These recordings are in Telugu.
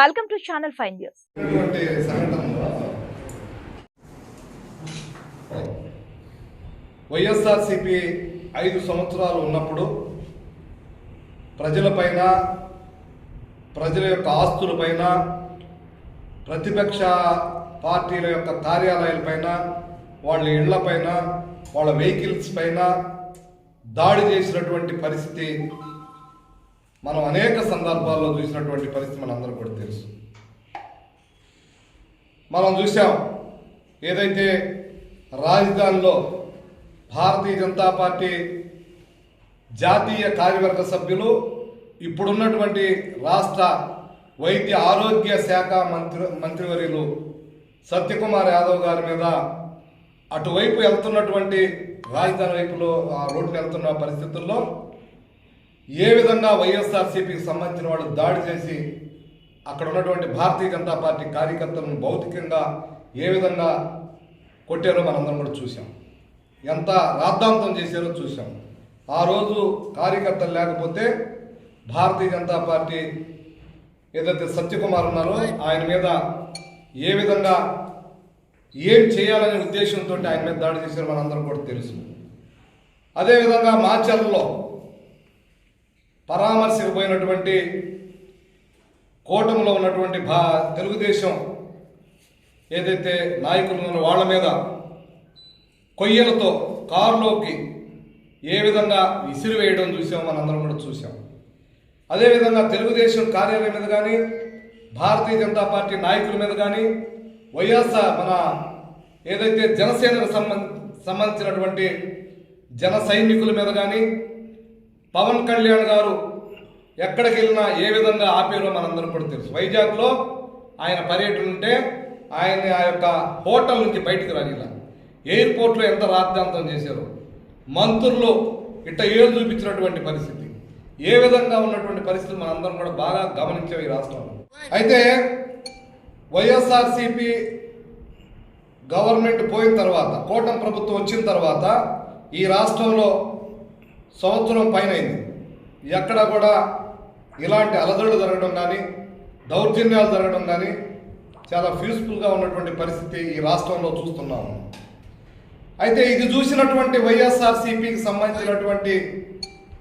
Welcome to channel fine news YSRCP ఐదు సంవత్సరాలు ఉన్నప్పుడు ప్రజలపైన ప్రజల యొక్క ఆస్తులపైన ప్రతిపక్ష పార్టీల యొక్క కార్యాలయాలపైన వాళ్ళ ఇళ్ళపైన వాళ్ళ వెహికల్స్ పైన దాడి చేసినటువంటి పరిస్థితి మనం అనేక సందర్భాల్లో చూసినటువంటి పరిస్థితి మనందరూ కూడా తెలుసు. మనం చూసాం ఏదైతే రాజధానిలో భారతీయ జనతా పార్టీ జాతీయ కార్యవర్గ సభ్యులు ఇప్పుడున్నటువంటి రాష్ట్ర వైద్య ఆరోగ్య శాఖ మంత్రి మంత్రివర్యులు సత్యకుమార్ యాదవ్ గారి మీద అటువైపు వెళ్తున్నటువంటి రాజధాని వైపులో ఆ రోడ్డుని వెళ్తున్న పరిస్థితుల్లో ఏ విధంగా వైఎస్ఆర్సీపీకి సంబంధించిన వాళ్ళు దాడి చేసి అక్కడ ఉన్నటువంటి భారతీయ జనతా పార్టీ కార్యకర్తలను భౌతికంగా ఏ విధంగా కొట్టారో మనందరం కూడా చూసాం ఎంత రాద్ధాంతం చేశారో చూసాం ఆ రోజు కార్యకర్తలు లేకపోతే భారతీయ జనతా పార్టీ ఏదైతే సత్యకుమార్ ఉన్నారో ఆయన మీద ఏ విధంగా ఏం చేయాలనే ఉద్దేశంతో ఆయన మీద దాడి చేశారో మనందరం కూడా తెలుసు. అదేవిధంగా మాచర్లలో పరామర్శకుపోయినటువంటి కూటమిలో ఉన్నటువంటి భా తెలుగుదేశం ఏదైతే నాయకులు ఉన్న వాళ్ళ మీద కొయ్యలతో కారులోకి ఏ విధంగా విసిరివేయడం చూసామో మనందరం కూడా చూసాం. అదేవిధంగా తెలుగుదేశం కార్యాలయం మీద కానీ భారతీయ జనతా పార్టీ నాయకుల మీద కానీ వైఎస్ఆర్ మన ఏదైతే జనసేనకు సంబంధ సంబంధించినటువంటి జన సైనికుల మీద కానీ పవన్ కళ్యాణ్ గారు ఎక్కడికి వెళ్ళినా ఏ విధంగా ఆపారో మనందరం కూడా తెలుసు. వైజాగ్లో ఆయన పర్యటన ఉంటే ఆయన్ని ఆ యొక్క హోటల్ నుంచి బయటికి రానిలా. ఎయిర్పోర్ట్లో ఎంత రాద్ధాంతం చేశారు. మంత్రులు ఇట్ట ఏళ్ళు చూపించినటువంటి పరిస్థితి. ఏ విధంగా ఉన్నటువంటి పరిస్థితి మనందరం కూడా బాగా గమనించాం ఈ రాష్ట్రంలో అయితే వైఎస్ఆర్సిపి గవర్నమెంట్ పోయిన తర్వాత కూటమి ప్రభుత్వం వచ్చిన తర్వాత ఈ రాష్ట్రంలో సంవత్సరం పైన అయింది ఎక్కడ కూడా ఇలాంటి అలజడులు జరగడం కానీ దౌర్జన్యాలు జరగడం కానీ చాలా పీస్ఫుల్గా ఉన్నటువంటి పరిస్థితి ఈ రాష్ట్రంలో చూస్తున్నాము అయితే ఇది చూసినటువంటి వైఎస్ఆర్సీపీకి సంబంధించినటువంటి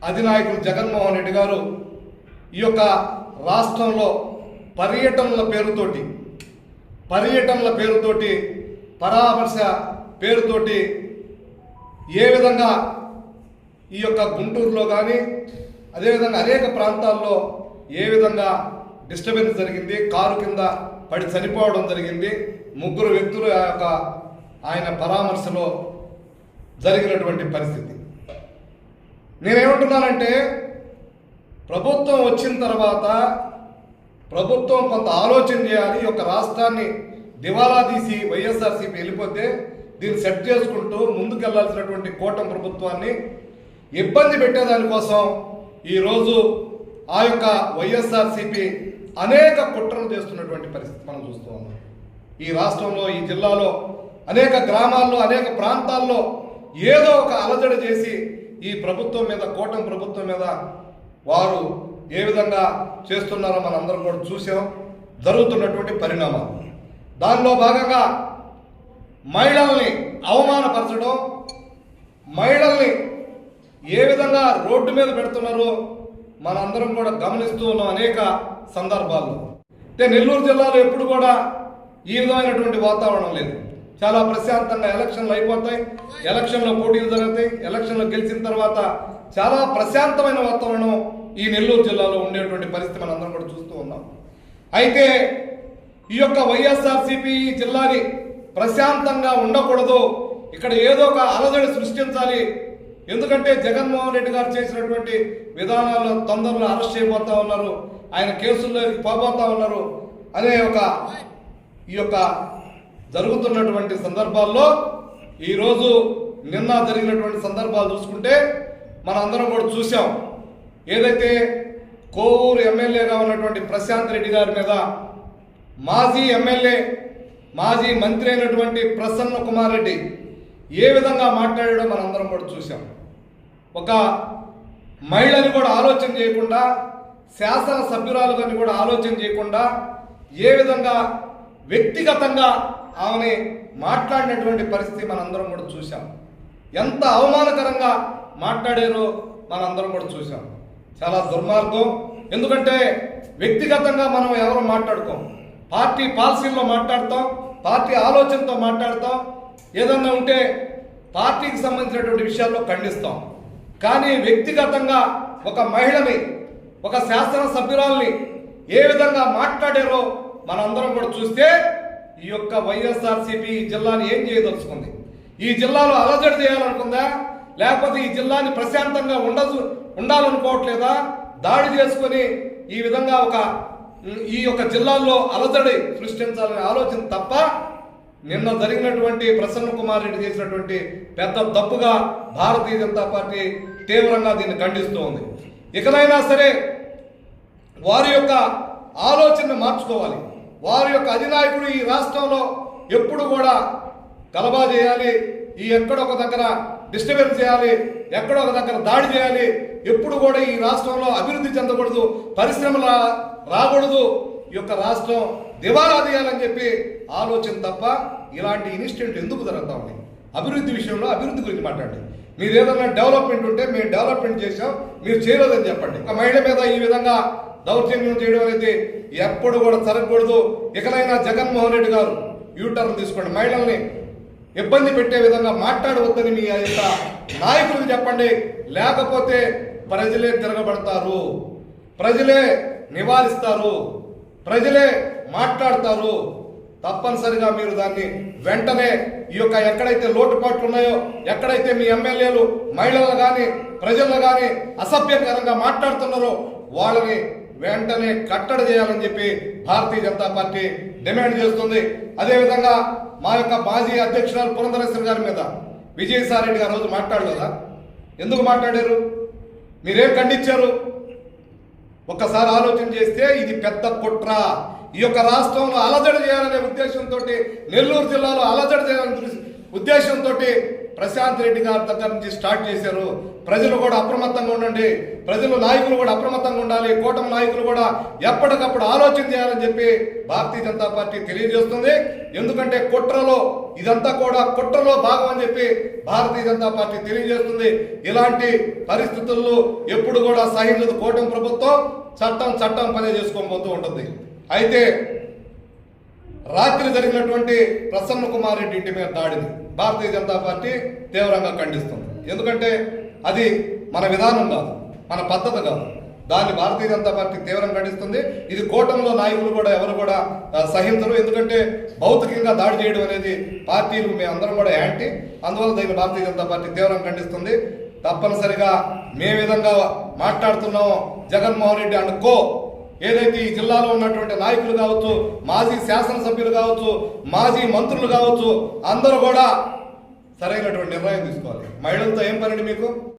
అధినాయకుడు జగన్మోహన్ రెడ్డి గారు ఈ యొక్క రాష్ట్రంలో పర్యటనల పేరుతోటి పర్యటనల పేరుతోటి పరామర్శ పేరుతోటి ఏ విధంగా ఈ యొక్క గుంటూరులో కానీ అదేవిధంగా అనేక ప్రాంతాల్లో ఏ విధంగా డిస్టర్బెన్స్ జరిగింది కారు కింద పడి చనిపోవడం జరిగింది ముగ్గురు వ్యక్తులు యొక్క ఆయన పరామర్శలో జరిగినటువంటి పరిస్థితి. నేనేమంటున్నానంటే ప్రభుత్వం వచ్చిన తర్వాత ప్రభుత్వం కొంత ఆలోచన చేయాలి ఈ యొక్క రాష్ట్రాన్ని దివాలా తీసి వైఎస్ఆర్సీపీ వెళ్ళిపోతే దీన్ని సెట్ చేసుకుంటూ ముందుకెళ్ళాల్సినటువంటి కూటమి ప్రభుత్వాన్ని ఇబ్బంది పెట్టేదానికోసం ఈరోజు ఆ యొక్క వైఎస్ఆర్సీపీ అనేక కుట్రలు చేస్తున్నటువంటి పరిస్థితి మనం చూస్తూ ఉన్నాం. ఈ రాష్ట్రంలో ఈ జిల్లాలో అనేక గ్రామాల్లో అనేక ప్రాంతాల్లో ఏదో ఒక అలజడి చేసి ఈ ప్రభుత్వం మీద కూటమి ప్రభుత్వం మీద వారు ఏ విధంగా చేస్తున్నారో మనం అందరం కూడా చూసాం. జరుగుతున్నటువంటి పరిణామాలు. దానిలో భాగంగా మహిళల్ని అవమానపరచడం మహిళల్ని ఏ విధంగా రోడ్డు మీద పెడుతున్నారో మనందరం కూడా గమనిస్తూ ఉన్నాం అనేక సందర్భాల్లో. అంటే నెల్లూరు జిల్లాలో ఎప్పుడు కూడా ఈ విధమైనటువంటి వాతావరణం లేదు. చాలా ప్రశాంతంగా ఎలక్షన్లు అయిపోతాయి ఎలక్షన్లో పోటీలు జరుగుతాయి ఎలక్షన్లో గెలిచిన తర్వాత చాలా ప్రశాంతమైన వాతావరణం ఈ నెల్లూరు జిల్లాలో ఉండేటువంటి పరిస్థితి మనందరం కూడా చూస్తూ ఉన్నాం. అయితే ఈ యొక్క వైఎస్ఆర్సీపీ ఈ జిల్లాని ప్రశాంతంగా ఉండకూడదు. ఇక్కడ ఏదో ఒక అలజడి సృష్టించాలి ఎందుకంటే జగన్మోహన్ రెడ్డి గారు చేసినటువంటి విధానాల్లో తొందరలో అరెస్ట్ చేయబోతా ఉన్నారు. ఆయన కేసుల్లో పోబోతా ఉన్నారు. అనే ఒక ఈ యొక్క జరుగుతున్నటువంటి సందర్భాల్లో ఈరోజు నిన్న జరిగినటువంటి సందర్భాలు చూసుకుంటే మనందరం కూడా చూసాం ఏదైతే కోవూరు ఎమ్మెల్యేగా ఉన్నటువంటి ప్రశాంత్ రెడ్డి గారి మీద మాజీ ఎమ్మెల్యే మాజీ మంత్రి అయినటువంటి ప్రసన్న కుమార్ రెడ్డి ఏ విధంగా మాట్లాడాడో మనందరం కూడా చూసాం ఒక మహిళని కూడా ఆలోచన చేయకుండా శాసన సభ్యురాలుగాని కూడా ఆలోచన చేయకుండా ఏ విధంగా వ్యక్తిగతంగా ఆమెని మాట్లాడినటువంటి పరిస్థితి మనందరం కూడా చూసాం ఎంత అవమానకరంగా మాట్లాడారో మనందరం కూడా చూసాం చాలా దుర్మార్గం. ఎందుకంటే వ్యక్తిగతంగా మనం ఎవరు మాట్లాడుకోం. పార్టీ పాలసీల్లో మాట్లాడతాం పార్టీ ఆలోచనతో మాట్లాడతాం. ఏదన్నా ఉంటే పార్టీకి సంబంధించినటువంటి విషయాల్లో ఖండిస్తాం. కానీ వ్యక్తిగతంగా ఒక మహిళని ఒక శాసనసభ్యురాల్ని ఏ విధంగా మాట్లాడారో మనందరం కూడా చూస్తే ఈ యొక్క వైఎస్ఆర్సీపీ ఈ జిల్లాని ఏం చేయదలుచుకుంది? ఈ జిల్లాలో అలజడి చేయాలనుకుందా? లేకపోతే ఈ జిల్లాని ప్రశాంతంగా ఉండదు ఉండాలనుకోవట్లేదా? దాడి చేసుకొని ఈ విధంగా ఒక ఈ యొక్క జిల్లాల్లో అలజడి సృష్టించాలనే ఆలోచన తప్ప నిన్న జరిగినటువంటి ప్రసన్న కుమార్ రెడ్డి చేసినటువంటి పెద్ద తప్పుగా భారతీయ జనతా పార్టీ తీవ్రంగా దీన్ని ఖండిస్తూ ఉంది ఇకనైనా సరే వారి యొక్క ఆలోచనను మార్చుకోవాలి. వారి యొక్క అధినాయకుడు ఈ రాష్ట్రంలో ఎప్పుడు కూడా గలబా చేయాలి ఈ ఎక్కడొక దగ్గర డిస్టర్బెన్స్ చేయాలి ఎక్కడొక దగ్గర దాడి చేయాలి ఎప్పుడు కూడా ఈ రాష్ట్రంలో అభివృద్ధి చెందకూడదు పరిశ్రమల రాకూడదు ఈ యొక్క రాష్ట్రం దివాలా తీయాలని చెప్పి ఆలోచన తప్ప ఇలాంటి ఇన్స్టిట్యూట్ ఎందుకు జరుగుతూ ఉంది? అభివృద్ధి విషయంలో అభివృద్ధి గురించి మాట్లాడండి. మీరు ఏదైనా డెవలప్మెంట్ ఉంటే మేము డెవలప్మెంట్ చేసాం మీరు చేయలేదని చెప్పండి. ఒక మహిళ మీద ఈ విధంగా దౌర్జన్యం చేయడం అనేది ఎప్పుడు కూడా జరగకూడదు. ఇకనైనా జగన్మోహన్ రెడ్డి గారు యూటర్న్ తీసుకోండి. మహిళల్ని ఇబ్బంది పెట్టే విధంగా మాట్లాడవద్దని మీ యొక్క నాయకులకు చెప్పండి. లేకపోతే ప్రజలే తిరగబడతారు. ప్రజలే నివారిస్తారు. ప్రజలే మాట్లాడతారు. తప్పనిసరిగా మీరు దాన్ని వెంటనే ఈ యొక్క ఎక్కడైతే లోటుపాట్లు ఉన్నాయో ఎక్కడైతే మీ ఎమ్మెల్యేలు మహిళలు కానీ ప్రజలు కానీ అసభ్యకరంగా మాట్లాడుతున్నారో వాళ్ళని వెంటనే కట్టడి చేయాలని చెప్పి భారతీయ జనతా పార్టీ డిమాండ్ చేస్తుంది. అదేవిధంగా మా యొక్క మాజీ అధ్యక్షురాలు పురంధరేశ్వర గారి మీద విజయసాయి రెడ్డి గారు రోజు మాట్లాడలేదా ఎందుకు మాట్లాడారు? మీరేం ఖండించారు? ఒక్కసారి ఆలోచన చేస్తే ఇది పెద్ద కుట్ర. ఈ యొక్క రాష్ట్రంలో అలజడి చేయాలనే ఉద్దేశంతో నెల్లూరు జిల్లాలో అలజడి చేయాలనే ఉద్దేశంతో ప్రశాంత్ రెడ్డి గారి దగ్గర నుంచి స్టార్ట్ చేశారు. ప్రజలు కూడా అప్రమత్తంగా ఉండండి. ప్రజలు నాయకులు కూడా అప్రమత్తంగా ఉండాలి. కూటమి నాయకులు కూడా ఎప్పటికప్పుడు ఆలోచన చేయాలని చెప్పి భారతీయ జనతా పార్టీ తెలియజేస్తుంది. ఎందుకంటే కుట్రలో ఇదంతా కూడా కుట్రలో భాగం అని చెప్పి భారతీయ జనతా పార్టీ తెలియజేస్తుంది. ఇలాంటి పరిస్థితుల్లో ఎప్పుడు కూడా సహించదు కూటమి ప్రభుత్వం. చట్టం చట్టం పని చేసుకొని పోతూ ఉంటుంది. అయితే రాత్రి జరిగినటువంటి ప్రసన్న కుమార్ రెడ్డి ఇంటి మీద దాడిని భారతీయ జనతా పార్టీ తీవ్రంగా ఖండిస్తుంది. ఎందుకంటే అది మన విధానం కాదు మన పద్ధతి కాదు. దాన్ని భారతీయ జనతా పార్టీ తీవ్రంగా ఖండిస్తుంది. ఇది కూటమిలో నాయకులు కూడా ఎవరు కూడా సహించరు. ఎందుకంటే భౌతికంగా దాడి చేయడం అనేది పార్టీలు మేమందరం కూడా యాంటీ. అందువల్ల దీన్ని భారతీయ జనతా పార్టీ తీవ్రంగా ఖండిస్తుంది. తప్పనిసరిగా మే విధంగా మాట్లాడుతున్నామో జగన్మోహన్ రెడ్డి అండ్ కో. ఏదైతే ఈ జిల్లాలో ఉన్నటువంటి నాయకులు కావచ్చు మాజీ శాసనసభ్యులు కావచ్చు మాజీ మంత్రులు కావచ్చు అందరూ కూడా సరైనటువంటి నిర్ణయం తీసుకోవాలి. మహిళలతో ఏం పనండి మీకు?